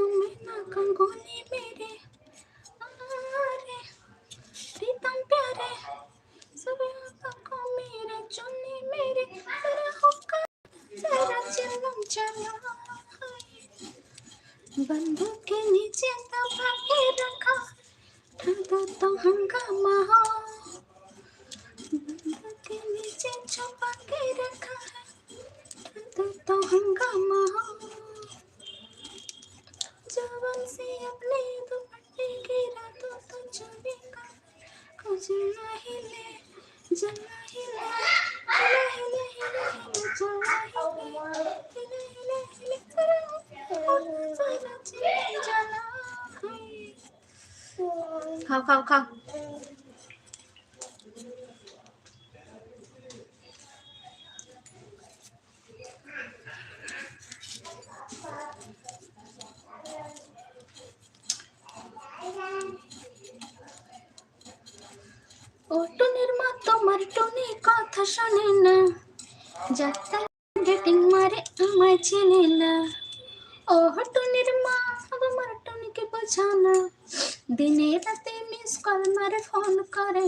Mau main.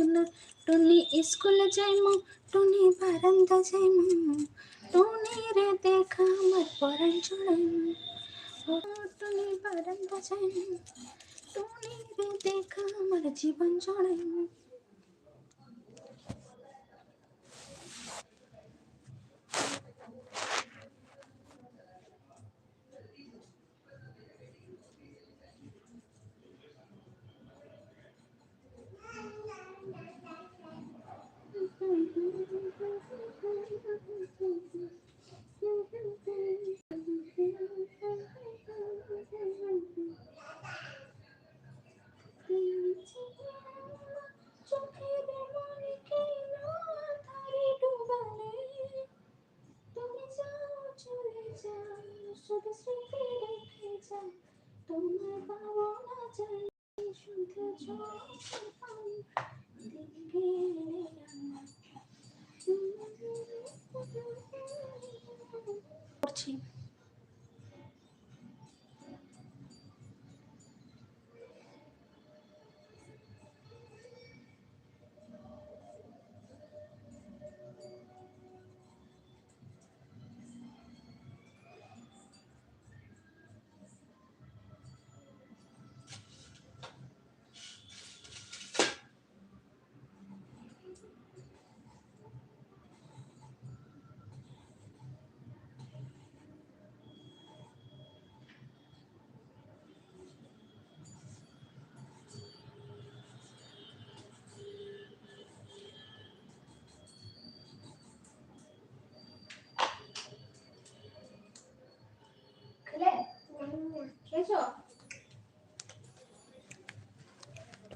করে না টুনি school যাইমু, টুনি বারান্দা যাইমু টুনি রে দেখা আমার পরাণ চড়াইমু টুনি বারান্দা যাইমু টুনি রে দেখা আমার জীবন জড়াইমু।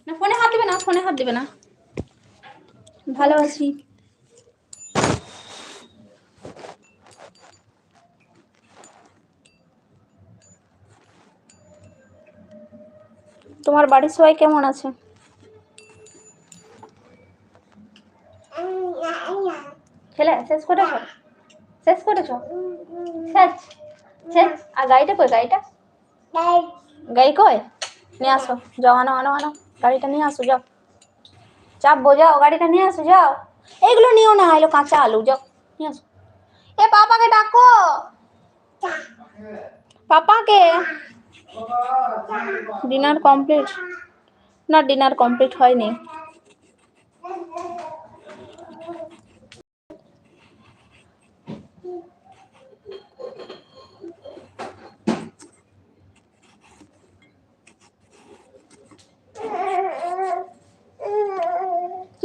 না, ফোনে হাত দিবে না, ফোনে হাত দিবে না। ভালো আছি। তোমার বাড়ির সবাই কেমন আছে? খেলে, শেষ করেছ? শেষ করেছ? শেষ শেষ। আর গাড়িটা কই? গাড়িটা? গাড়ি কই? নিয়ে আসো। যাও, আনো আনো আনো। গাড়িটা নিয়ে আসো, যাও। চাপ বোঝাও গাড়িটা নিয়ে আসো, যাও। এইগুলো নিও না, এলো কাঁচা আলু, যাও, নিয়ে আসো। এ পাপাকে ডাকো। পাপাকে? Dinner complete? না, ডিনার কমপ্লিট হয়নি।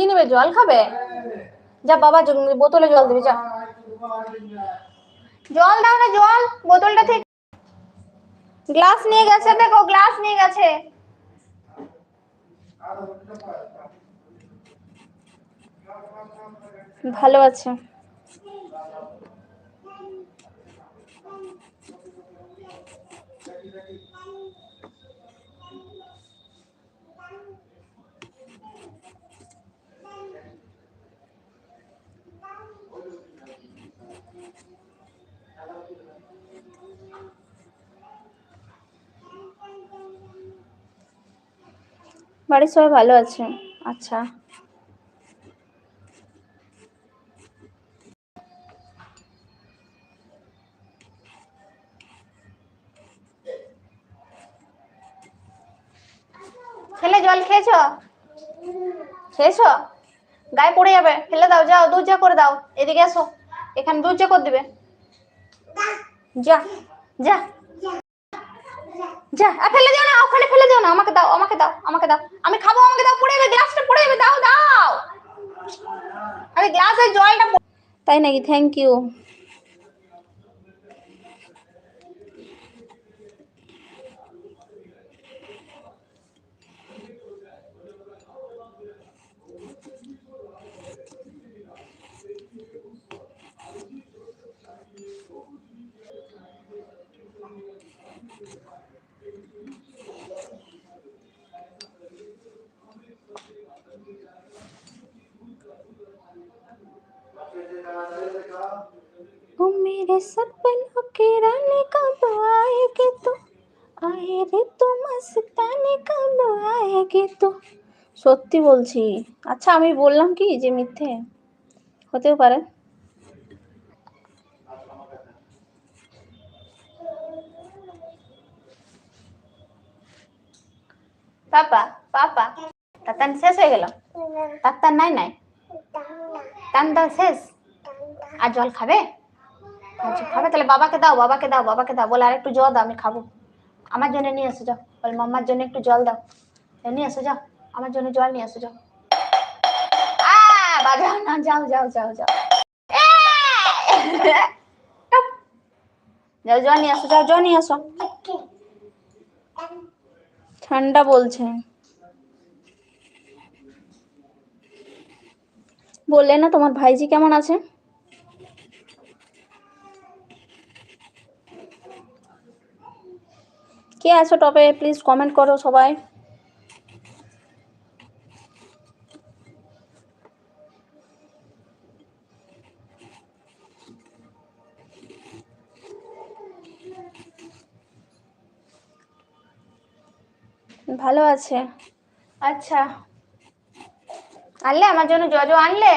কি নেবে? জল খাবে? যা বাবা বোতলে জল দেবে যা। জল দাও না, জল, বোতলটা থেকে। গ্লাস নিয়ে গেছে, দেখো, গ্লাস নিয়ে গেছে। ভালো আছে। বাড়ির সবাই ভালো আছে? আচ্ছা। খেলে জল খেয়েছো? খেয়েছো? গায়ে পড়ে যাবে। ফেলে দাও, যাও, দুধ যা করে দাও। এদিকে আসো এখানে দুধ যা করে দিবে। যা যা। যা ফেলে দিও না, ওখানে ফেলে দিও না, আমাকে দাও আমাকে দাও আমাকে দাও। আমি খাব, আমাকে দাও, পড়ে যাবে গ্লাসটা পড়ে যাবে দাও দাও। আমি গ্লাসের জলটা তাই নাকি? থ্যাংক ইউ ओ मेरे सपनों के रानी कब आएगी तू आए रे तू मस्तानी कब आएगी तू সত্যি বলছি আচ্ছা আমি বললাম কি যে মিথ্যে হতেও পারে পাপা পাপা তাতান শেষ হয়ে গেল তাতান নাই নাই টান দাও শেষ আর জল খাবে? আচ্ছা খাবে? তাহলে বাবাকে দাও বাবাকে দাও বাবাকে দাও। বলে আর একটু জল দাও, আমি খাব। আমার জন্য নিয়ে এসো, যাও। বলে, মাম্মার জন্য একটু জল দাও। নিয়ে এসো, যাও। আমার জন্য জল নিয়ে এসো, যাও। বাজাও না, যাও যাও যাও যাও। যাও, জল নিয়ে আসো যাও, জল নিয়ে আসো ঠান্ডা বলছে। বললে না তোমার ভাইজি কেমন আছে? কে আছো টপে প্লিজ কমেন্ট করো সবাই। ভালো আছে। আচ্ছা। আনলে আমার জন্য জজ আনলে?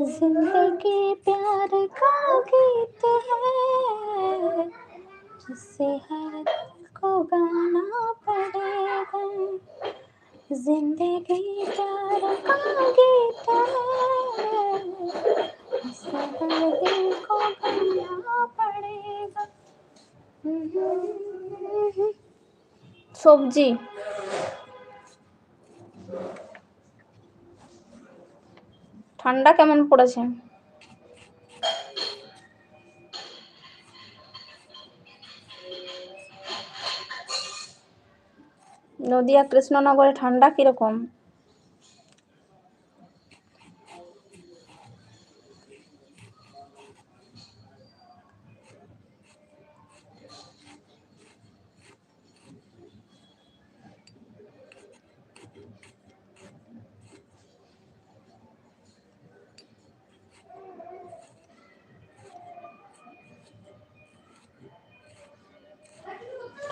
ज़िंदगी प्यार का गीत है, जिसे हर को गाना पड़ेगा। ज़िंदगी प्यार का गीत है, जिसे हर दिल को गाना पड़ेगा। सब्ज़ी ঠান্ডা কেমন পড়েছে? নদিয়া কৃষ্ণনগরে ঠান্ডা কীরকম?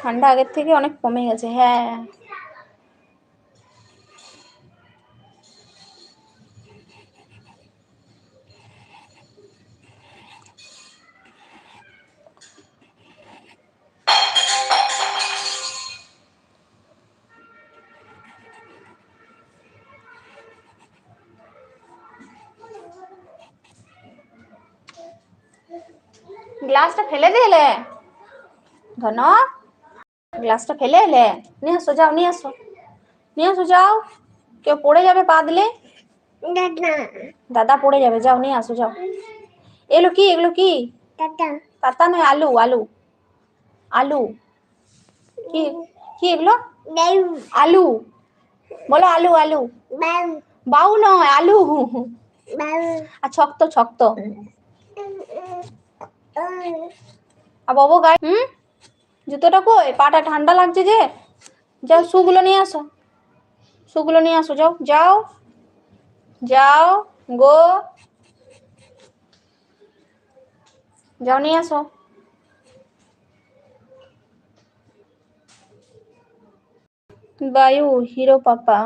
ঠান্ডা আগের থেকে অনেক কমে গেছে হ্যাঁ। গ্লাসটা ফেলে দিলে? ধন গ্লাসটা ফেলে এলে নিয়ে আসো যাও নিয়ে আসো। নিয়ে আসো যাও। কেউ পড়ে যাবে পা দিলে? দাদা। পড়ে যাবে যাও নিয়ে আসো যাও। এগুলো কি এগুলো কি? পাতা নয় আলু আলু। আলু। কি কি এগুলো? আলু। বলো আলু আলু। বাউ। নয় আলু। আর ছক্ত ছক্ত। আর বাবু গায়ে হুম? জুতোটা কই? পাটা ঠান্ডা লাগছে যে। যাও, শুগুলো নিয়ে আসো। শুগুলো নিয়ে আসো, যাও যাও যাও, গো। যাও, নিয়ে আসো। বায়ু, হিরো পাপা।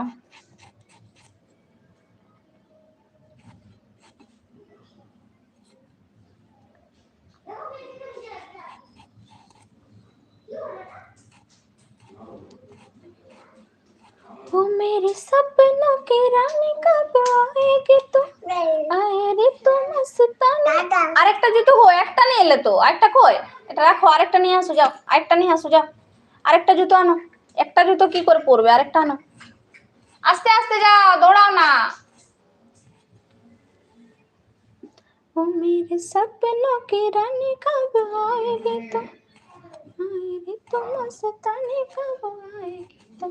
मेरे सपनों के रानी कब आएगी तुम আরে তো মস্তানা আরেকটা জিতু হো একটা নিয়ে এলে তো আরেকটা কই এটা রাখো আরেকটা নিয়ে আসো যাও আরেকটা নিয়ে আসো যাও আরেকটা জুতো আনো একটা জুতো কি করে পরবে আরেকটা আনো আস্তে আস্তে যাও দৌড়াও না वो मेरे सपनों की रानी कब आएगी तुम आएगी तुम सताने कब आएगी तुम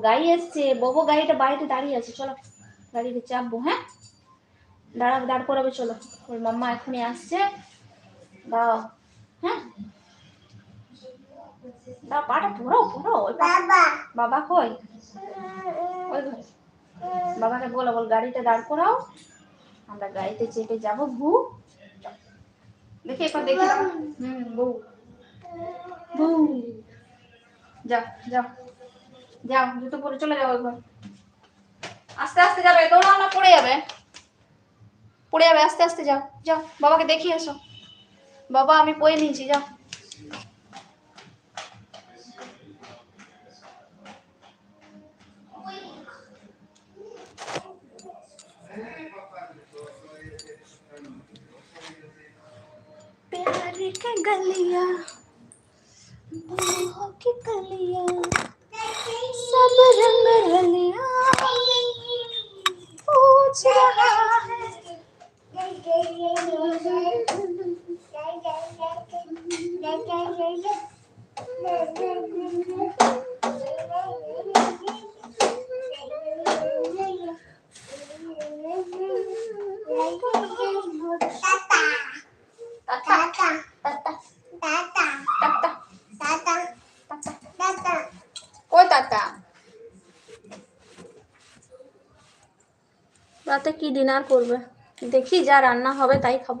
গাড়ি এসছে ববো গাড়িটা বাইরে দাঁড়িয়ে আছে চলো গাড়িতে চাপবো হ্যাঁ? দাঁড়া দাঁড় করাবে চলো। ওর মাম্মা এখনই আসছে। দাও হ্যাঁ? দাও পাটা পড়ো পড়ো বাবা। কই? বাবাকে বলো বল গাড়িটা দাঁড় করাও। আমরা গাড়িতে চেপে যাব ভু। দেখে এবার দেখে। হুম বউ বউ যাও যাও যাও জুতো পরে চলে যাও এবার আস্তে আস্তে যাবে দৌড়াও না পড়ে যাবে পড়ে যাবে আস্তে আস্তে যাও যাও বাবাকে দেখিয়ে এসো বাবা আমি পয়ে নিয়েছি যাও प्यार के गलिया बाहों की कलिया सब रंग रलिया पूछ रहा है ताता ताता ताता ताता কই তাতা রাতে কি ডিনার করবে? দেখি যা রান্না হবে তাই খাব।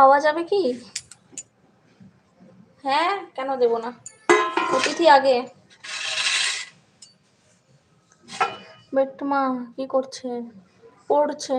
পাওয়া যাবে কি? হ্যাঁ কেন দেব না? অতিথি আগে। বেটমা কি করছে? পড়ছে।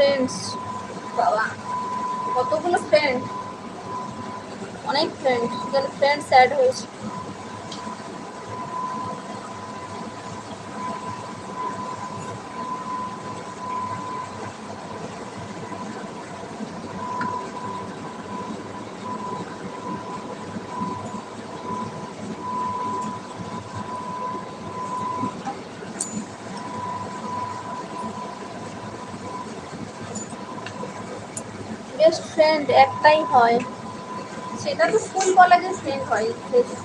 ফ্রেন্ডস বাবা কতগুলো ফ্রেন্ড অনেক ফ্রেন্ড যেন ফ্রেন্ডস অ্যাড হয়েছে। বেস্ট ফ্রেন্ড একটাই হয়। সেটা তো স্কুল কলেজে ফ্রেন্ড হয়।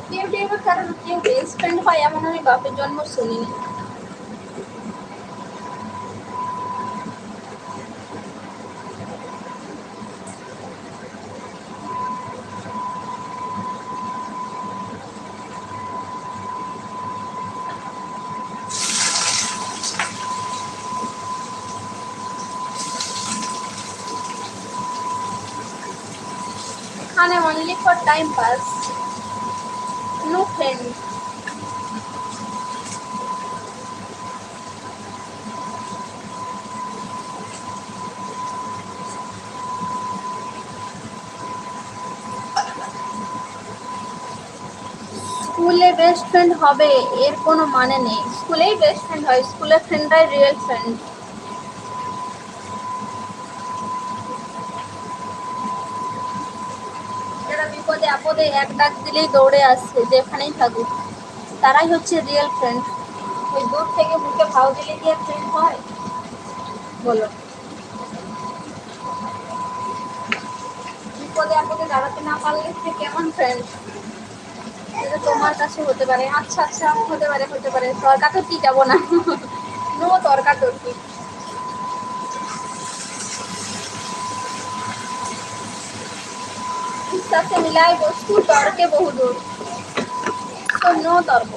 কেউ কেউ কারণ কেউ বেস্ট ফ্রেন্ড হয় এমন আমি বাপের জন্ম শুনিনি এখানে only for time pass no friend স্কুলে বেস্ট ফ্রেন্ড হবে, এর কোনো মানে নেই। স্কুলেই বেস্ট ফ্রেন্ড হয়, স্কুলের ফ্রেন্ডরাই রিয়েল ফ্রেন্ড যারা বিপদে আপদে এক ডাক দিলেই দৌড়ে আসছে যেখানেই থাকুক। তারাই হচ্ছে রিয়েল ফ্রেন্ড ওই দূর থেকে মুখে ভাও দিলে কি আর ফ্রেন্ড হয়? বলো। বিপদে আপদে দাঁড়াতে না পারলে সে কেমন ফ্রেন্ড সেটা তোমার কাছে হতে পারে। আচ্ছা আচ্ছা হতে পারে হতে পারে। তর্কাতর্কি যাব না? নো তর্কাতর্কি বিশ্বাসে মিলায় বস্তু তর্কে তো নো তর্ক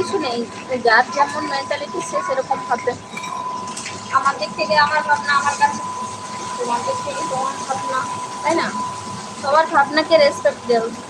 কিছু নেই। যার যেমন মেন্টালিটি সে সেরকম ভাববে। আমাদের থেকে আমার ভাবনা আমার কাছে। তোমাদের থেকে তোমার ভাবনা, তাই না? সবার ভাবনাকে রেসপেক্ট দেওয়া।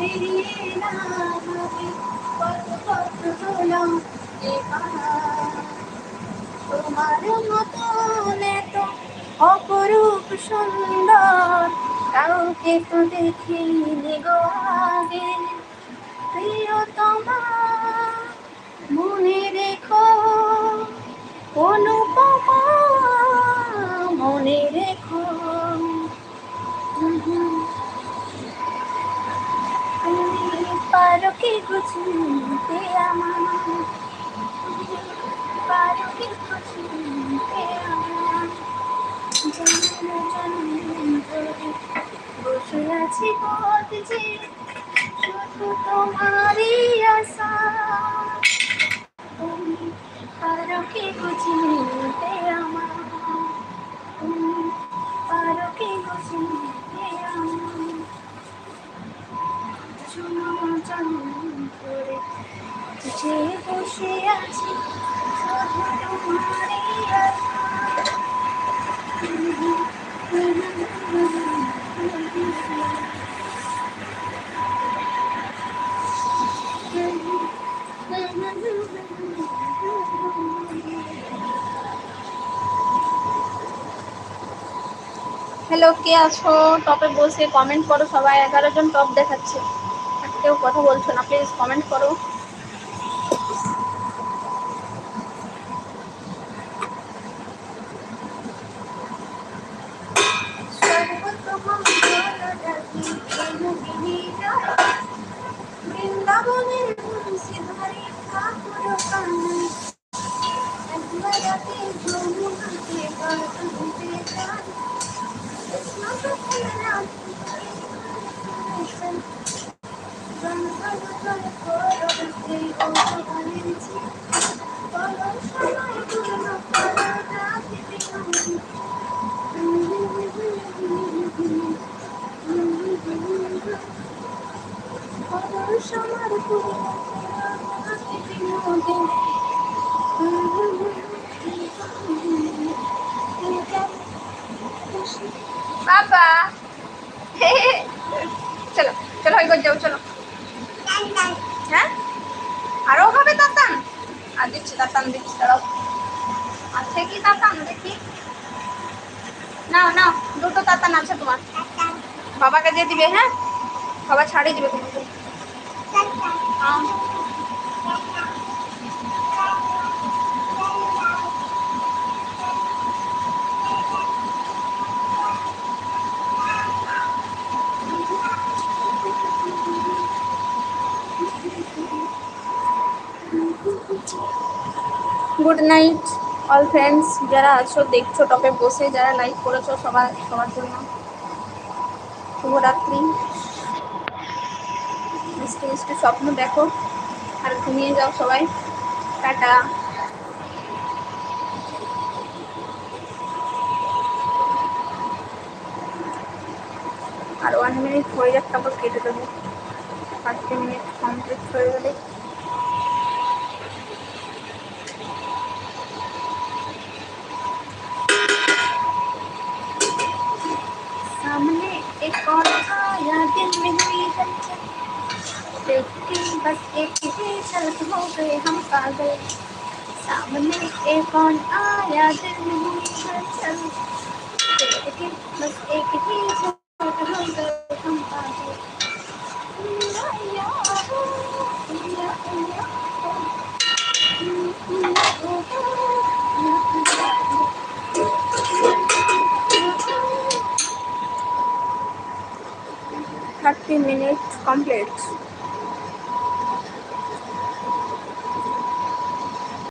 পেরিয়ে না হবে কত তোমার মতন এত অপরূপ সুন্দর, কাউকে তো দেখিনি গো আগে। প্রিয়তমা, মনে রেখো অনুপমা মনে রেখো তুমি বুঝতে আমার পারো কি বুঝতে আমার জন্ম জন্ম ধরে বসে আছি যে শুধু তোমারই আশা তুমি পারো কি বুঝতে আমার তুমি হ্যালো কে আছো? টপে বসে কমেন্ট করো, সবাই এগারো জন টপ দেখাচ্ছে। কেউ কথা বলছো না প্লিজ কমেন্ট করো বৃন্দাবনের মুন্সিধারী ঠাকুর কান্নায় একবার রাতে যমুনাতে কাঁদতে কাঁদ কৃষ্ণ তখন রাতে জনগণ জয় করতে অবহেলেছি বলো সময় পূর্ণ করো রাতে বিনন্দী সমার বাবা চলো চলো হয় যাও চলো হ্যাঁ আরও হবে তাতান আর দিচ্ছি তাতান দিচ্ছি দাঁড়াও। আছে কি তাতান দেখি। নাও নাও দুটো তাতান আছে তোমার। বাবাকে দিয়ে দিবে হ্যাঁ? বাবা ছাড়িয়ে দিবে তোমাকে। গুড নাইট অল ফ্রেন্ডস যারা আছো, দেখছ, টপে বসে, যারা লাইক করেছ সবার সবার জন্য। শুভরাত্রি। মিষ্টি মিষ্টি স্বপ্ন দেখো, আর ঘুমিয়ে যাও সবাই। টাটা। আর ওয়ান মিনিট হয়ে যাক, তারপর কেটে দেবো। পাঁচটি মিনিট কমপ্লিট হয়ে গেলে। बस एक ही झलक हो गए हम पागल सामने एक कौन आया दिल में हुई हलचल बस एक ही झलक हो गए हम पागल या, या, या, या, থার্টি মিনিট কমপ্লিট